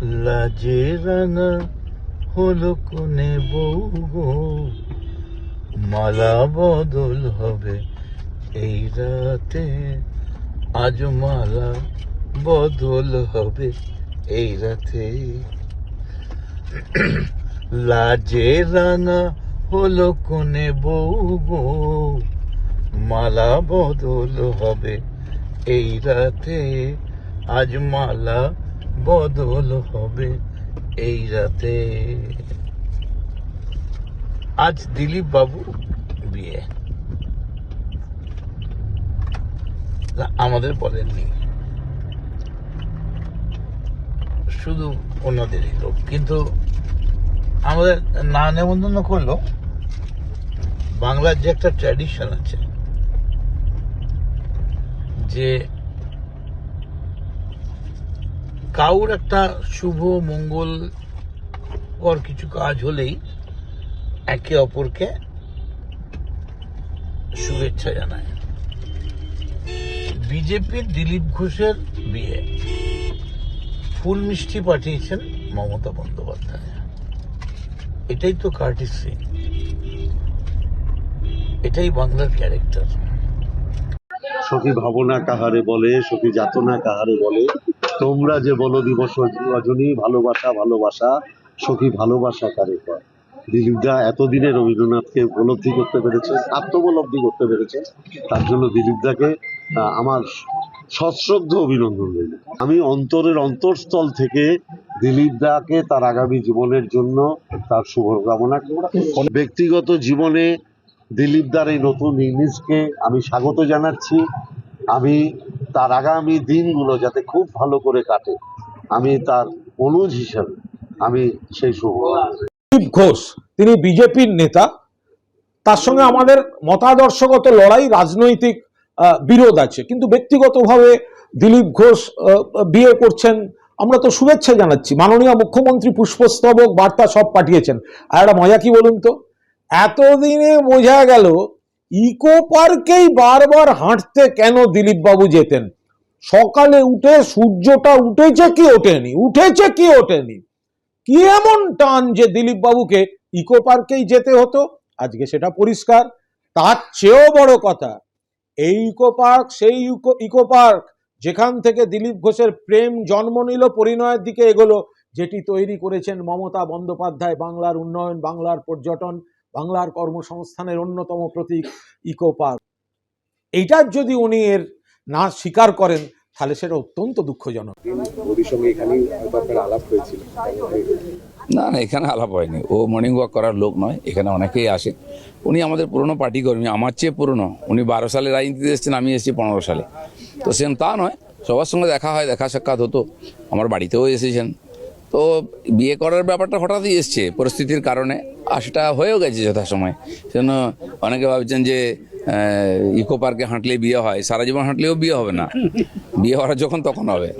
লাজে রাঙা হলো কোনে বউ গো মালা বদল হবে এই রাতে, আজ মালা বদল হবে এই রাতে। লাজে রাঙা হলো কোনে বউ গো মালা বদল হবে এই রাতে, আজ মালা বদল হবে এই রাতে। আজ দিলীপ বাবু বিয়ে। আমাদের বলেননি। শুধু ওনাদেরই লোক, কিন্তু আমাদের না নেমন্তন্ন করল। বাংলার যে একটা ট্র্যাডিশন আছে, যে কাউর একটা শুভ, মঙ্গল কর কিছু কাজ হলেই একে অপরকে শুভেচ্ছা জানায়। বিজেপির দিলীপ ঘোষের বিয়ে। ফুল মিষ্টি পাঠিয়েছেন মমতা বন্দ্যোপাধ্যায়। এটাই তো কার্টিসি এটাই বাংলার ক্যারেক্টার সখী ভাবনা কাহারে বলে, সখী যাতনা কাহারে বলে তোমরা যে বলো দিবস রজনী ভালোবাসা ভালোবাসা, সখী ভালোবাসা কারে কয়? দিলীপদা এতদিনে রবীন্দ্রনাথকে উপলব্ধি করতে পেরেছে, আত্মোপলব্ধি করতে পেরেছে, তার জন্য দিলীপদাকে আমার সশ্রদ্ধ অভিনন্দন রইল। আমি অন্তরের অন্তরস্থল থেকে দিলীপদাকে তার আগামী জীবনের জন্য তার শুভকামনা। ব্যক্তিগত জীবনে দিলীপদার এই নতুন ইংলিশকে আমি স্বাগত জানাচ্ছি। আমি তার আগামী দিনগুলো যাতে খুব ভালো করে কাটে, আমি তার অনুজ হিসাবে আমি সেই শুভ ঘোষ, তিনি বিজেপির নেতা। তার সঙ্গে আমাদের মতাদর্শগত লড়াই রাজনৈতিক বিরোধ আছে। কিন্তু ব্যক্তিগতভাবে দিলীপ ঘোষ বিয়ে করছেন, আমরা তো শুভেচ্ছা জানাচ্ছি। মাননীয় মুখ্যমন্ত্রী পুষ্পস্তবক বার্তা সব পাঠিয়েছেন। আর একটা মজা কি বলুন তো? এতদিনে বোঝা গেল ইকো পার্কেই বারবার হাঁটতে কেন দিলীপ বাবু যেতেন? সকালে উঠে সূর্যটা উঠেছে কি ওঠেনি, উঠেছে কি ওঠেনি? কি এমন টান যে দিলীপ বাবুকে ইকো পার্কেই যেতে হতো? আজকে সেটা পরিষ্কার, তার চেয়েও বড় কথা, এই ইকো পার্ক, সেই ইকো ইকো পার্ক, যেখান থেকে দিলীপ ঘোষের প্রেম জন্ম নিল, পরিণয়ের দিকে এগোলো, যেটি তৈরি করেছেন মমতা বন্দ্যোপাধ্যায়, বাংলার উন্নয়ন, বাংলার পর্যটন বাংলার কর্মসংস্থানের অন্যতম প্রতীক ইকো পার্ক। এইটার যদি উনি এর না স্বীকার করেন তাহলে সেটা অত্যন্ত দুঃখজনক। না না এখানে আলাপ হয়নি। ও মর্নিং ওয়াক করার লোক নয় এখানে অনেকেই আসে উনি আমাদের পুরনো পার্টি কর্মী আমার চেয়ে পুরনো। উনি বারো সালে রাজনীতিতে এসেছেন আমি এসেছি পনেরো সালে। তো সেম তা নয় সবার সঙ্গে দেখা হয় দেখা সাক্ষাৎ হতো। আমার বাড়িতেও এসেছেন। তো বিয়ে করার ব্যাপারটা হঠাৎই এসছে পরিস্থিতির কারণে, আর সেটা হয়েও গেছে যথাসময়। সেজন্য অনেকে ভাবছেন যে ইকো পার্কে হাঁটলে বিয়ে হয়, সারা জীবন হাঁটলেও বিয়ে হবে না। বিয়ে হওয়ার যখন তখন হবে।